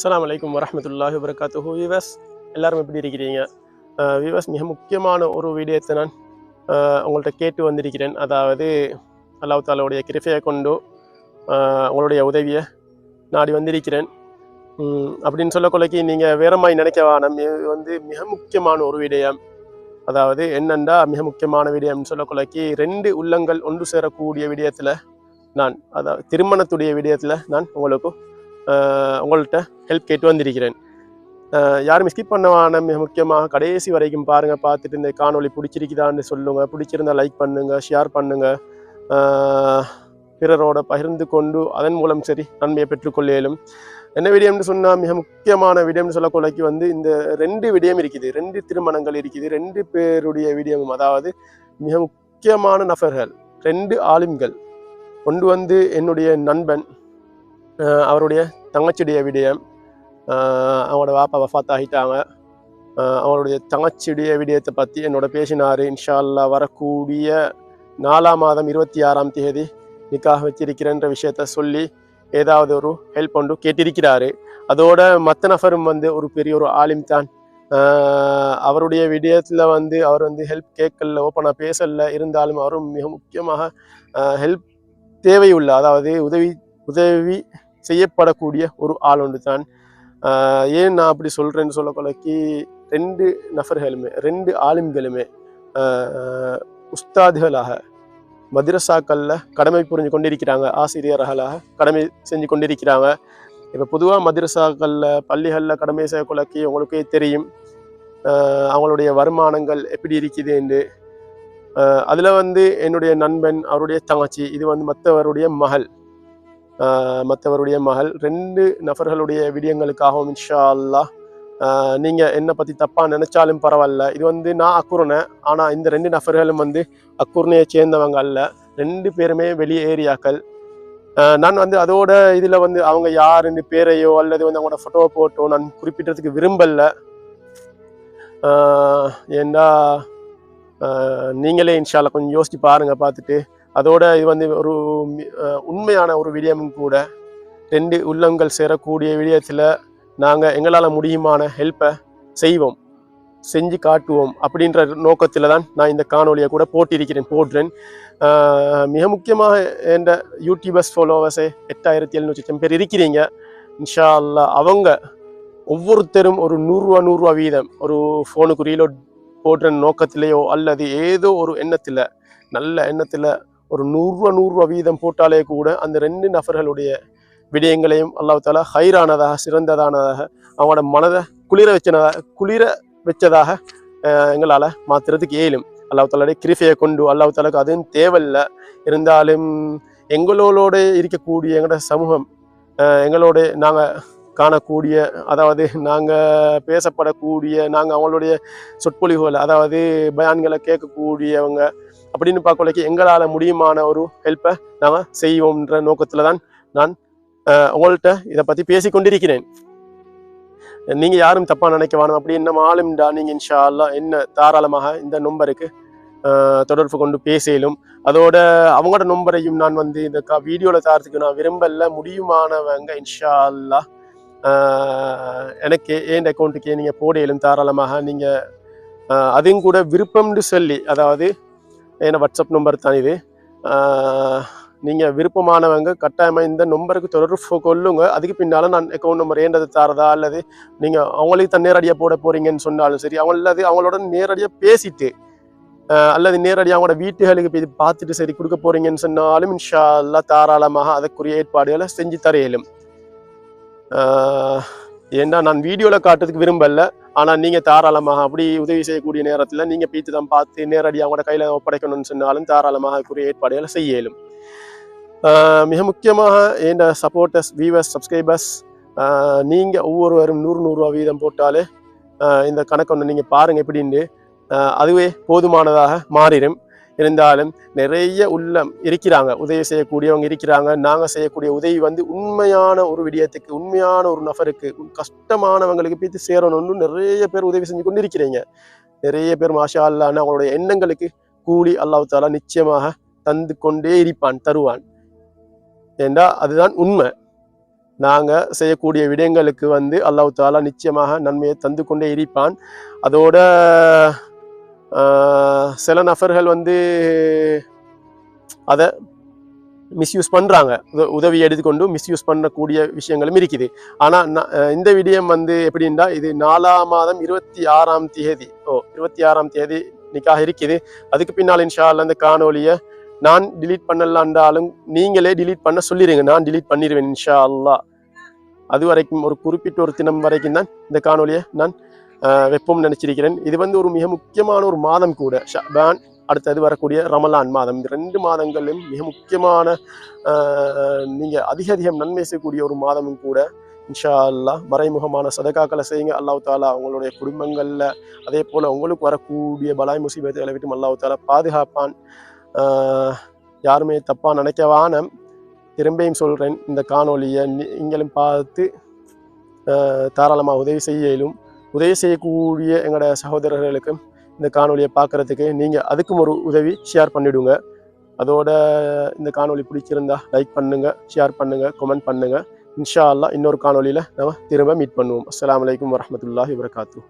அஸ்ஸலாமு அலைக்கும் வரஹ்மத்துல்லாஹி வபரகாத்துஹு விவஸ் எல்லாரும் எப்படி இருக்கிறீங்க? விவஸ் மிக முக்கியமான ஒரு வீடியோத்தை நான் உங்கள்கிட்ட கேட்டு வந்திருக்கிறேன். அதாவது அல்லாஹ் தாலாவுடைய கிருஃபையை கொண்டு உங்களுடைய உதவியை நாடி வந்திருக்கிறேன். அப்படின்னு சொல்ல கொலைக்கு நீங்கள் வேற மாதிரி நினைக்க வேணாம். இது வந்து மிக முக்கியமான ஒரு விடயம் அதாவது என்னண்டா மிக முக்கியமான விடயம்னு சொல்ல கொலைக்கு ரெண்டு உள்ளங்கள் ஒன்று சேரக்கூடிய விடயத்தில் நான் அதாவது திருமணத்துடைய விடயத்தில் நான் உங்களுக்கு உங்கள்கிட்ட ஹெல்ப் கேட்டு வந்திருக்கிறேன். அஹ், யாரும் ஸ்கிப் பண்ணவான மிக முக்கியமாக கடைசி வரைக்கும் பாருங்கள் பார்த்துட்டு இந்த காணொலி பிடிச்சிருக்குதான்னு சொல்லுங்கள் பிடிச்சிருந்தா லைக் பண்ணுங்கள் ஷேர் பண்ணுங்கள் பிறரோட பகிர்ந்து கொண்டு அதன் மூலம் சரி நன்மையை பெற்றுக்கொள்ளலும் என்ன விடயம்னு சொன்னால் மிக முக்கியமான விடயம்னு சொல்லக்கொலைக்கு வந்து இந்த ரெண்டு விடயம் இருக்குது. ரெண்டு திருமணங்கள் இருக்குது. ரெண்டு பேருடைய விடயமும் அதாவது மிக முக்கியமான நபர்கள் ரெண்டு ஆளும்கள் ஒன்று வந்து என்னுடைய நண்பன் அவருடைய தங்கச்சியுடைய விடயம் அவங்களோட வாப்பா வஃத் ஆகிட்டாங்க. அவருடைய தங்கச்சியுடைய விடயத்தை பற்றி என்னோட பேசினார். இன்ஷா அல்லாஹ் வரக்கூடிய நாலாம் மாதம் இருபத்தி ஆறாம் தேதி நிக்காக வச்சிருக்கிறேன்ற விஷயத்த சொல்லி ஏதாவது ஒரு ஹெல்ப் ஒன்று கேட்டிருக்கிறாரு. அதோட மற்ற நபரும் வந்து ஒரு பெரிய ஒரு ஆலிம் தான். அவருடைய விடயத்தில் வந்து அவர் வந்து ஹெல்ப் கேட்கல ஓப்பனாக பேசல. இருந்தாலும் அவரும் மிக முக்கியமாக ஹெல்ப் தேவையுள்ள அதாவது உதவி உதவி செய்யப்படக்கூடிய ஒரு ஆள் ஒன்று தான் ஏன் நான் அப்படி சொல்கிறேன்னு சொல்லக்கொலைக்கு ரெண்டு நபர்களுமே ரெண்டு ஆளும்களுமே உஸ்தாதுகளாக மதிரசாக்களில் கடமை புரிஞ்சு கொண்டிருக்கிறாங்க ஆசிரியர்களாக கடமை செஞ்சு கொண்டிருக்கிறாங்க. இப்போ பொதுவாக மதிரசாக்களில் பள்ளிகளில் கடமை செய்யக்கொலைக்கு உங்களுக்கே தெரியும் அவங்களுடைய வருமானங்கள் எப்படி இருக்குது என்று. அதில் வந்து என்னுடைய நண்பன் அவருடைய தங்கச்சி இது வந்து மற்றவருடைய மகள். மற்றவருடைய மகள் ரெண்டு நபர்களுடைய விடயங்களுக்காகவும் இன்ஷா அல்லா நீங்கள் என்னை பற்றி தப்பாக நினச்சாலும் பரவாயில்ல. இது வந்து நான் அக்குறுனேன். ஆனால் இந்த ரெண்டு நபர்களும் வந்து அக்குர்னையை சேர்ந்தவங்க அல்ல. ரெண்டு பேருமே வெளியே ஏரியாக்கள். நான் வந்து அதோட இதில் வந்து அவங்க யாருன்னு பேரையோ அல்லது வந்து அவங்களோட போட்டோவை போட்டோ நான் குறிப்பிட்டதுக்கு விரும்பலை. ஏண்டா நீங்களே இன்ஷால்ல கொஞ்சம் யோசித்து பாருங்கள் பார்த்துட்டு அதோட இது வந்து ஒரு உண்மையான ஒரு விடயமும் கூட ரெண்டு உள்ளங்கள் சேரக்கூடிய விடயத்தில் நாங்கள் எங்களால் முடியுமான ஹெல்ப்பை செய்வோம். செஞ்சு காட்டுவோம் அப்படின்ற நோக்கத்தில் தான் நான் இந்த காணொலியை கூட போட்டிருக்கிறேன் போடுறேன். மிக முக்கியமாக என்ற யூடியூபர்ஸ் ஃபாலோவர்ஸே எட்டாயிரத்தி எழுநூற்றி லட்சம் பேர் இருக்கிறீங்க. இன்ஷா அல்லாஹ் அவங்க ஒவ்வொருத்தரும் ஒரு நூறுரூவா நூறுரூவா வீதம் ஒரு ஃபோனுக்கு ரீலோட் போடுற நோக்கத்திலேயோ அல்லது ஏதோ ஒரு எண்ணத்தில் நல்ல எண்ணத்தில் ஒரு நூறுரூவா நூறுரூவா வீதம் போட்டாலே கூட அந்த ரெண்டு நபர்களுடைய விடயங்களையும் அல்லாஹால ஹைரானதாக சிறந்ததானதாக அவங்களோட மனதை குளிர வச்சனதாக குளிர வச்சதாக எங்களால் மாற்றுறதுக்கு இயலும். அல்லாஹாலுடைய தாலாடைய கொண்டு அல்லாஹாலுக்கு அதுவும் தேவையில்லை. இருந்தாலும் எங்களோட இருக்கக்கூடிய எங்களோட சமூகம் எங்களோட நாங்கள் காணக்கூடிய அதாவது நாங்கள் பேசப்படக்கூடிய நாங்கள் அவங்களுடைய சொற்பொழிவுகள் அதாவது பயான்களை கேட்கக்கூடியவங்க அப்படின்னு பார்க்கலைக்கு எங்களால் முடியுமான ஒரு ஹெல்ப்பை நாம் செய்வோம்ன்ற நோக்கத்தில் தான் நான் உங்கள்கிட்ட இதை பற்றி பேசி கொண்டிருக்கிறேன் நீங்கள் யாரும் தப்பாக நினைக்க வேணும். அப்படி என்ன ஆளும்டா நீங்கள் இன்ஷா அல்லாஹ் என்ன தாராளமாக இந்த நம்பருக்கு தொடர்பு கொண்டு பேசலும். அதோட அவங்களோட நம்பரையும் நான் வந்து இந்த கா வீடியோவில் தாரத்துக்கு நான் விரும்பல. முடியுமானவங்க இன்ஷா அல்லாஹ் எனக்கு ஏன் அக்கௌண்ட்டுக்கே நீங்கள் போடையிலும் தாராளமாக நீங்கள் அதையும் கூட விருப்பம்னு சொல்லி அதாவது ஏன்னா வாட்ஸ்அப் நம்பர் தான் இது. நீங்கள் விருப்பமானவங்க கட்டாயமாக இந்த நம்பருக்கு தொடர்பு கொள்ளுங்க. அதுக்கு பின்னால் நான் அக்கௌண்ட் நம்பர் ஏண்டது தாரதா அல்லது நீங்கள் அவங்களுக்கு தான் நேரடியாக போட போகிறீங்கன்னு சொன்னாலும் சரி அவங்க அல்லது அவங்களோட நேரடியாக பேசிட்டு அல்லது நேரடியாக அவங்களோட வீட்டுகளுக்கு போய் பார்த்துட்டு சரி கொடுக்க போகிறீங்கன்னு சொன்னாலும் இன்ஷா அல்லாஹ் தாராளமாக அதற்குரிய ஏற்பாடுகளை செஞ்சு தரையிலும் ஏன்னா நான் வீடியோவில் காட்டுறதுக்கு விரும்பலை. ஆனால் நீங்கள் தாராளமாக அப்படி உதவி செய்யக்கூடிய நேரத்தில் நீங்கள் பீத்து தான் பார்த்து நேரடியாக அவங்களோட கையில் ஒப்படைக்கணும்னு சொன்னாலும் தாராளமாக அதுக்குரிய ஏற்பாடுகளை செய்ய இயலும் மிக முக்கியமாக என் சப்போர்ட்டர்ஸ் வியூவர்ஸ் சப்ஸ்கிரைபர்ஸ் நீங்கள் ஒவ்வொருவரும் நூறு நூறுரூவா வீதம் போட்டாலே இந்த கணக்கு ஒன்று நீங்கள் பாருங்கள் எப்படின்னு. அதுவே போதுமானதாக மாறிடும். இருந்தாலும் நிறைய உள்ளம் இருக்கிறாங்க. உதவி செய்யக்கூடியவங்க இருக்கிறாங்க. நாங்கள் செய்யக்கூடிய உதவி வந்து உண்மையான ஒரு விடயத்துக்கு உண்மையான ஒரு நபருக்கு கஷ்டமானவங்களுக்கு பீத்து சேரணும்னு நிறைய பேர் உதவி செஞ்சு கொண்டு இருக்கிறீங்க நிறைய பேர் மாஷா அல்லான்னு அவங்களுடைய எண்ணங்களுக்கு கூலி அல்லாஹ் தாலா நிச்சயமாக தந்து கொண்டே இருப்பான் தருவான். ஏண்டா? அதுதான் உண்மை. நாங்கள் செய்யக்கூடிய விடயங்களுக்கு வந்து அல்லாஹ் தாலா நிச்சயமாக நன்மையை தந்து கொண்டே இருப்பான். அதோட சில நபர்கள் வந்து அதை மிஸ்யூஸ் பண்ணுறாங்க உதவி எடுத்துக்கொண்டு மிஸ்யூஸ் பண்ணக்கூடிய விஷயங்களும் இருக்குது. ஆனால் இந்த விடயம் வந்து எப்படின்னா இது நாலாம் மாதம் இருபத்தி ஆறாம் தேதி. ஓ இருபத்தி ஆறாம் தேதி நிக்காக இருக்குது. அதுக்கு பின்னால் இன்ஷா அல்லாஹ் அந்த காணொலியை நான் டிலீட் பண்ணலான்றாலும் நீங்களே டிலீட் பண்ண சொல்லிடுங்க நான் டிலீட் பண்ணிடுவேன் இன்ஷா அல்லாஹ் அது வரைக்கும் ஒரு குறிப்பிட்ட ஒரு தினம் வரைக்கும் தான் இந்த காணொலியை நான் வெப்பம் நினச்சிருக்கிறேன் நினைச்சிருக்கிறேன். இது வந்து ஒரு மிக முக்கியமான ஒரு மாதம் கூட. ஷபான் அடுத்தது வரக்கூடிய ரமலான் மாதம். இந்த ரெண்டு மாதங்களிலும் மிக முக்கியமான நீங்கள் அதிக அதிகம் நன்மை செய்யக்கூடிய ஒரு மாதமும் கூட. இன்ஷா அல்லாஹ் மறைமுகமான சதகாக்களை செய்யுங்க. அல்லாஹ் தாலா உங்களுடைய குடும்பங்களில் அதே போல் உங்களுக்கு வரக்கூடிய பலாய் முசீபத்துகளை விட்டு அல்லாஹ் தாலா பாதுகாப்பான். யாருமே தப்பாக நினைக்கவான திரும்பியும் சொல்கிறேன் இந்த காணொலியை நீங்களும் பார்த்து தாராளமாக உதவி செய்யலும். உதவி செய்யக்கூடிய எங்களோட சகோதரர்களுக்கும் இந்த காணொலியை பார்க்கறதுக்கு நீங்கள் அதுக்கும் ஒரு உதவி ஷேர் பண்ணிவிடுங்க அதோட இந்த காணொலி பிடிச்சிருந்தா லைக் பண்ணுங்கள் ஷேர் பண்ணுங்கள் கமெண்ட் பண்ணுங்க. இன்ஷா அல்லா இன்னொரு காணொலியில் நம்ம திரும்ப மீட் பண்ணுவோம். அஸ்லாம் வலைக்கம் வரமத்துல்லாஹி வரகாத்து